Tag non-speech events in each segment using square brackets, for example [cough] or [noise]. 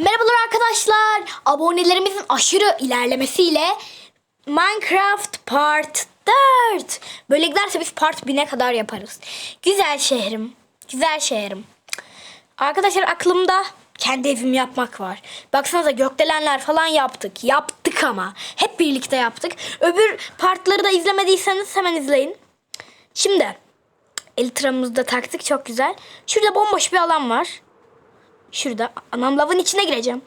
Merhabalar arkadaşlar. Abonelerimizin aşırı ilerlemesiyle Minecraft Part 4. Böyle giderse biz Part 1000'e kadar yaparız. Güzel şehrim. Güzel şehrim. Arkadaşlar aklımda kendi evimi yapmak var. Baksanıza gökdelenler falan yaptık. Yaptık ama. Hep birlikte yaptık. Öbür partları da izlemediyseniz hemen izleyin. Şimdi elitramızı da taktık çok güzel. Şurada bomboş bir alan var. Şurada anam lavın içine gireceğim.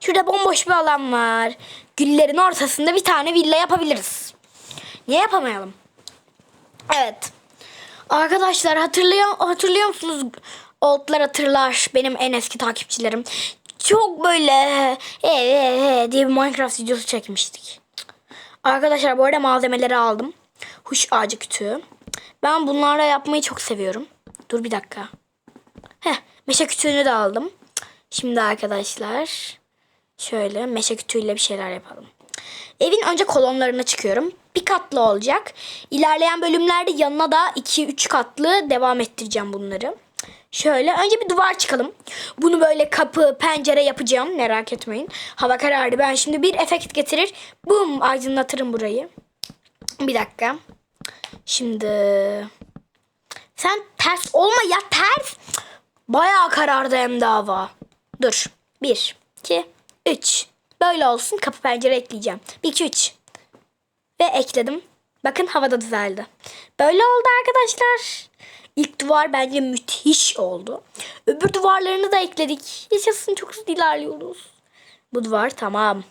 Şurada bomboş bir alan var. Güllerin ortasında bir tane villa yapabiliriz. Niye yapamayalım? Evet. Arkadaşlar hatırlıyor, hatırlıyor musunuz? Oldlar hatırlar benim en eski takipçilerim. Çok böyle he, he, he diye bir Minecraft videosu çekmiştik. Arkadaşlar bu arada malzemeleri aldım. Huş ağacı kütüğü. Ben bunlarla yapmayı çok seviyorum. Dur bir dakika. Meşe kütüğünü de aldım. Şimdi arkadaşlar şöyle meşe kütüğüyle bir şeyler yapalım. Evin önce kolonlarına çıkıyorum. Bir katlı olacak. İlerleyen bölümlerde yanına da 2-3 katlı devam ettireceğim bunları. Şöyle önce bir duvar çıkalım. Bunu böyle kapı, pencere yapacağım. Merak etmeyin. Hava karardı. Ben şimdi bir efekt getirir. Bum aydınlatırım burayı. Bir dakika. Şimdi sen ters olma ya ters. Bayağı karardı hem de hava. Dur. 1, 2, 3. Böyle olsun. Kapı pencere ekleyeceğim. 1, 2, 3. Ve ekledim. Bakın havada düzeldi. Böyle oldu arkadaşlar. İlk duvar bence müthiş oldu. Öbür duvarlarını da ekledik. Yaşasın çok hızlı ilerliyoruz. Bu duvar tamam.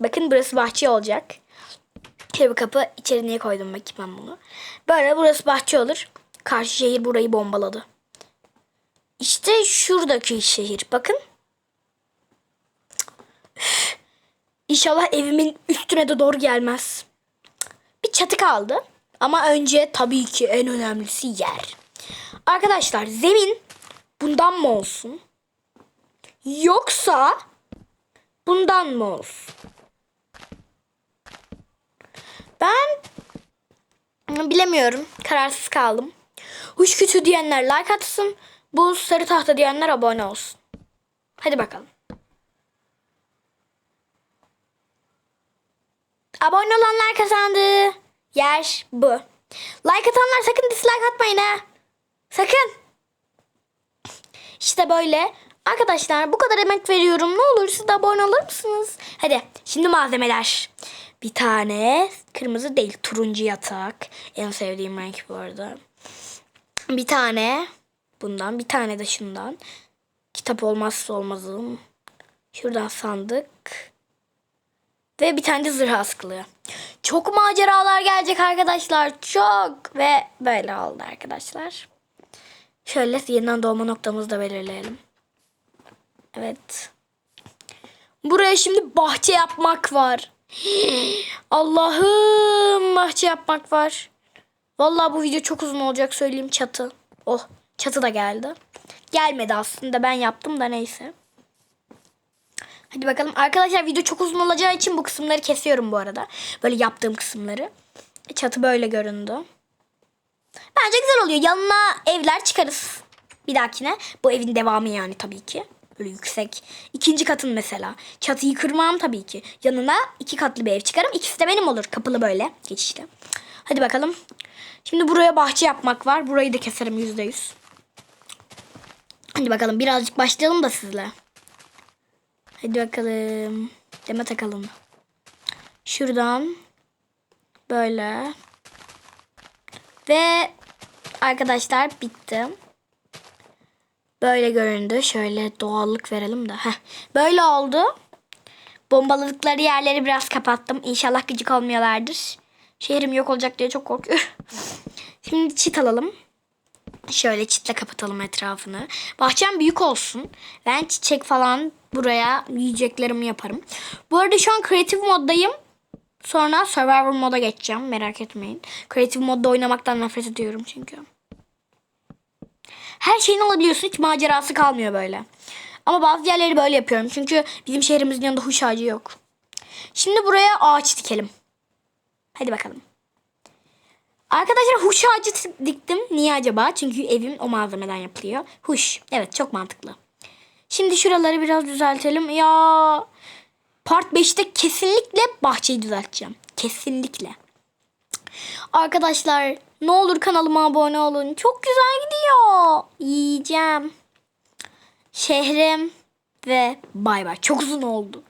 Bakın burası bahçe olacak. Şöyle bir kapı içeri niye koydum bakayım ben bunu. Böyle burası bahçe olur. Karşı şehir burayı bombaladı. İşte şuradaki şehir. Bakın. İnşallah evimin üstüne de doğru gelmez. Bir çatı kaldı. Ama önce tabii ki en önemlisi yer. Arkadaşlar zemin bundan mı olsun? Yoksa bundan mı olsun? Ben bilemiyorum. Kararsız kaldım. Huş kütü diyenler like atsın. Bu sarı tahta diyenler abone olsun. Hadi bakalım. Abone olanlar kazandı. Yer bu. Like atanlar sakın dislike atmayın ha. Sakın. İşte böyle. Arkadaşlar bu kadar emek veriyorum. Ne olur siz de abone olur musunuz? Hadi şimdi malzemeler. Bir tane kırmızı değil turuncu yatak. En sevdiğim renk bu arada. Bir tane bundan bir tane de şundan. Kitap olmazsa olmazım. Şuradan sandık. Ve bir tane de zırh askılığı. Çok maceralar gelecek arkadaşlar. Çok. Ve böyle oldu arkadaşlar. Şöyle yeniden doğma noktamızı da belirleyelim. Evet. Buraya şimdi bahçe yapmak var. [gasps] Allah'ım bahçe yapmak var. Vallahi bu video çok uzun olacak söyleyeyim çatı. Oh çatı da geldi. Gelmedi aslında ben yaptım da neyse. Hadi bakalım. Arkadaşlar video çok uzun olacağı için bu kısımları kesiyorum bu arada. Böyle yaptığım kısımları. Çatı böyle göründü. Bence güzel oluyor. Yanına evler çıkarız. Bir dahakine. Bu evin devamı yani tabii ki. Böyle yüksek. İkinci katın mesela. Çatıyı kırmam tabii ki. Yanına iki katlı bir ev çıkarım. İkisi de benim olur. Kapılı böyle. Geçişli. Hadi bakalım. Şimdi buraya bahçe yapmak var. Burayı da keserim yüzde yüz. Hadi bakalım birazcık başlayalım da sizle. Hadi bakalım. Deme takalım. Şuradan böyle. Ve arkadaşlar bitti. Böyle göründü. Şöyle doğallık verelim de. Heh. Böyle oldu. Bombaladıkları yerleri biraz kapattım. İnşallah gıcık olmuyorlardır. Şehrim yok olacak diye çok korkuyorum. [laughs] Şimdi çit alalım. Şöyle çitle kapatalım etrafını. Bahçem büyük olsun. Ben çiçek falan buraya yiyeceklerimi yaparım. Bu arada şu an kreatif moddayım. Sonra survival moda geçeceğim. Merak etmeyin. Kreatif modda oynamaktan nefret ediyorum çünkü. Her şeyin alabiliyorsun. Hiç macerası kalmıyor böyle. Ama bazı yerleri böyle yapıyorum. Çünkü bizim şehrimizin yanında huş ağacı yok. Şimdi buraya ağaç dikelim. Hadi bakalım. Arkadaşlar huş ağacı diktim. Niye acaba? Çünkü evim o malzemeden yapılıyor. Huş. Evet çok mantıklı. Şimdi şuraları biraz düzeltelim. Ya part 5'te kesinlikle bahçeyi düzelteceğim. Kesinlikle. Arkadaşlar ne olur kanalıma abone olun. Çok güzel gidiyor. Yiyeceğim. Şehrim ve bay bay. Çok uzun oldu.